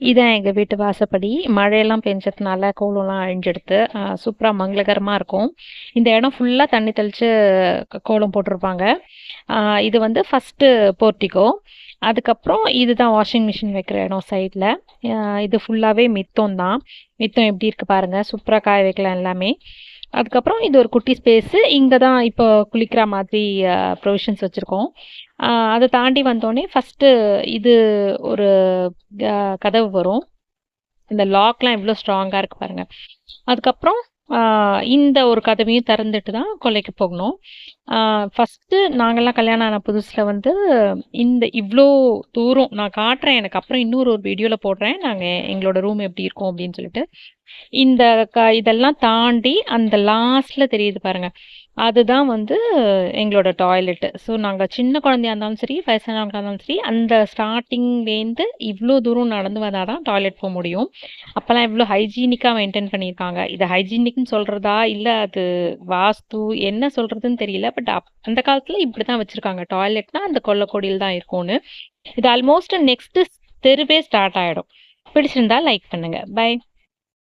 இதான் எங்கள் வீட்டு வாசப்படி. மழையெல்லாம் பெஞ்சதுனால கோலம்லாம் அழிஞ்செடுத்து சூப்பராக மங்களகரமாக இருக்கும். இந்த இடம் ஃபுல்லாக தண்ணி தெளித்து கோலம் போட்டிருப்பாங்க. இது வந்து ஃபஸ்ட்டு போர்ட்டிகோ அதுக்கப்புறம் இதுதான் வாஷிங் மிஷின் வைக்கிற இடம் சைடில் இது ஃபுல்லாகவே மித்தம் தான் மித்தம் எப்படி இருக்குது பாருங்கள் சூப்பராக காய வைக்கலாம் எல்லாமே. அதுக்கப்புறம் இது ஒரு குட்டி ஸ்பேஸு இங்கே தான் இப்போ குளிக்கிற மாதிரி ப்ரொவிஷன்ஸ் வச்சுருக்கோம். அதை தாண்டி வந்தோடனே ஃபஸ்ட்டு இது ஒரு கதவு வரும். இந்த லாக்லாம் எவ்வளோ ஸ்ட்ராங்காக இருக்குது பாருங்கள் அதுக்கப்புறம் இந்த ஒரு கதவையும் திறந்துட்டு தான் கொல்லைக்கு போகணும். ஃபஸ்ட்டு நாங்கள்லாம் கல்யாணம் ஆன புதுசில் வந்து இந்த இவ்வளோ தூரம் நான் காட்டுறேன் எனக்கு அப்புறம் இன்னொரு ஒரு வீடியோவில் போடுறேன் நாங்கள் எங்களோட ரூம் எப்படி இருக்கும் அப்படின்னு சொல்லிட்டு. இந்த க இதெல்லாம் தாண்டி அந்த லாஸ்ட்டில் தெரியுது பாருங்கள் அதுதான் வந்து எங்களோட டாய்லெட்டு ஸோ நாங்கள் சின்ன குழந்தையா இருந்தாலும் சரி வயசானவங்களாக இருந்தாலும் சரி அந்த ஸ்டார்டிங்லேருந்து இவ்வளோ தூரம் நடந்து வந்தால் தான் டாய்லெட் போக முடியும். அப்போல்லாம் இவ்வளோ ஹைஜீனிக்காக மெயின்டைன் பண்ணியிருக்காங்க. இது ஹைஜீனிக்னு சொல்கிறதா இல்லை அது வாஸ்து? என்ன சொல்கிறதுன்னு தெரியல. பட் அந்த காலத்தில் இப்படி தான் வச்சுருக்காங்க. டாய்லெட்னா அந்த கொல்லக்கோடியில் தான் இருக்கும்னு. இது ஆல்மோஸ்ட் நெக்ஸ்ட்டு தெருவே ஸ்டார்ட் ஆகிடும் பிடிச்சிருந்தா லைக் பண்ணுங்கள் பை